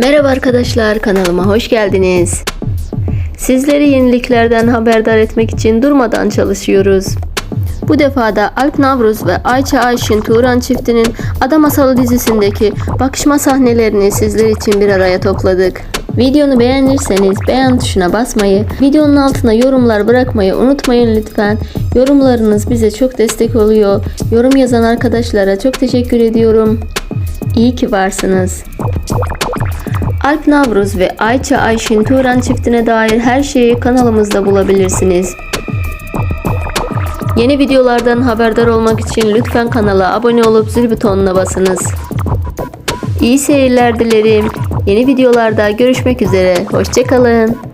Merhaba arkadaşlar kanalıma hoş geldiniz. Sizleri yeniliklerden haberdar etmek için durmadan çalışıyoruz. Bu defa da Alp Navruz ve Ayça Ayşin Turan çiftinin Ada Masalı dizisindeki bakışma sahnelerini sizler için bir araya topladık. Videonu beğenirseniz beğen tuşuna basmayı, videonun altına yorumlar bırakmayı unutmayın lütfen. Yorumlarınız bize çok destek oluyor. Yorum yazan arkadaşlara çok teşekkür ediyorum. İyi ki varsınız. Alp Navruz ve Ayça Ayşin Turan çiftine dair her şeyi kanalımızda bulabilirsiniz. Yeni videolardan haberdar olmak için lütfen kanala abone olup zil butonuna basınız. İyi seyirler dilerim. Yeni videolarda görüşmek üzere. Hoşçakalın.